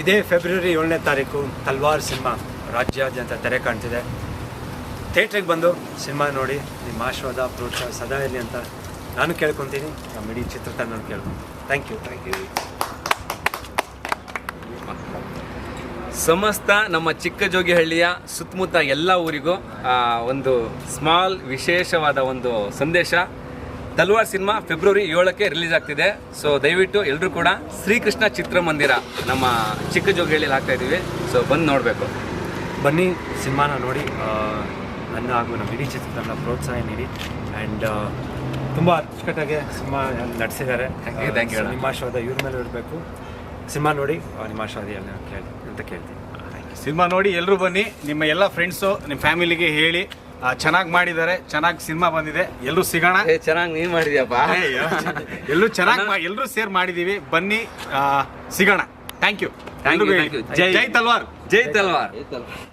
ಇದೇ ಫೆಬ್ರವರಿ ಏಳನೇ ತಾರೀಕು ತಲ್ವಾರ್ ಸಿನಿಮಾ, ರಾಜ್ಯಾದ್ಯಂತ ತೆರೆ ಕಾಣ್ತಿದೆ. ಥಿಯೇಟ್ರಿಗೆ ಬಂದು ಸಿನಿಮಾ ನೋಡಿ, ನಿಮ್ಮ ಆಶೀರ್ವಾದ, ಪ್ರೋತ್ಸಾಹ ಸದಾ ಇರಲಿ ಅಂತ ನಾನು ಕೇಳ್ಕೊತೀನಿ. ನಮ್ಮ ಇಡೀ ಚಿತ್ರತಂಡ ಕೇಳ್ಕೊತೀನಿ. ಥ್ಯಾಂಕ್ ಯು ಥ್ಯಾಂಕ್ ಯು ಸಮಸ್ತ ನಮ್ಮ ಚಿಕ್ಕ ಜೋಗಿಹಳ್ಳಿಯ ಸುತ್ತಮುತ್ತ ಎಲ್ಲ ಊರಿಗೂ ಒಂದು ಸ್ಮಾಲ್ ವಿಶೇಷವಾದ ಒಂದು ಸಂದೇಶ. ತಲ್ವಾರ್ ಸಿನಿಮಾ ಫೆಬ್ರವರಿ ಏಳಕ್ಕೆ ರಿಲೀಸ್ ಆಗ್ತಿದೆ. ಸೊ ದಯವಿಟ್ಟು ಎಲ್ಲರೂ ಕೂಡ ಶ್ರೀಕೃಷ್ಣ ಚಿತ್ರಮಂದಿರ ನಮ್ಮ ಚಿಕ್ಕ ಜೋಗಿಯಲ್ಲಿ ಹಾಕ್ತಾ ಇದ್ದೀವಿ. ಸೊ ಬಂದು ನೋಡಬೇಕು. ಬನ್ನಿ ಸಿನಿಮಾನ ನೋಡಿ. ನನ್ನ ಹಾಗೂ ನಮ್ಮ ಇಡೀ ಚಿತ್ರತಂಡ ಪ್ರೋತ್ಸಾಹ ನೀಡಿ. ಆ್ಯಂಡ್ ತುಂಬ ಅಚ್ಚುಕಟ್ಟಾಗಿ ಸಿನಿಮಾ ನಡೆಸಿದ್ದಾರೆ. ನಿಮ್ಮ ಆಶೀರ್ವಾದ ಇವ್ರ ಮೇಲೆ ಇರಬೇಕು. ಸಿನಿಮಾ ನೋಡಿ ನಿಮ್ಮ ಆಶೀರ್ವಾದ ಎಲ್ಲ ಕೇಳಿ ಅಂತ ಕೇಳ್ತೀನಿ. ಸಿನಿಮಾ ನೋಡಿ ಎಲ್ಲರೂ ಬನ್ನಿ. ನಿಮ್ಮ ಎಲ್ಲ ಫ್ರೆಂಡ್ಸು ನಿಮ್ಮ ಫ್ಯಾಮಿಲಿಗೆ ಹೇಳಿ. ಚೆನ್ನಾಗಿ ಮಾಡಿದ್ದಾರೆ ಚೆನ್ನಾಗಿ ಸಿನಿಮಾ ಬಂದಿದೆ. ಎಲ್ಲರೂ ಸಿಗೋಣ. ಚೆನ್ನಾಗಿ ನೀನು ಮಾಡಿದ್ಯಪ್ಪ. ಎಲ್ಲರೂ ಚೆನ್ನಾಗಿ ಎಲ್ಲರೂ ಸೇರ್ ಮಾಡಿದೀವಿ. ಬನ್ನಿ ಆ, ಸಿಗೋಣ. ಥ್ಯಾಂಕ್ ಯು ಥ್ಯಾಂಕ್ ಯು ಜೈ ತಲ್ವಾರ್. ಜೈ ತಲ್ವಾರ್.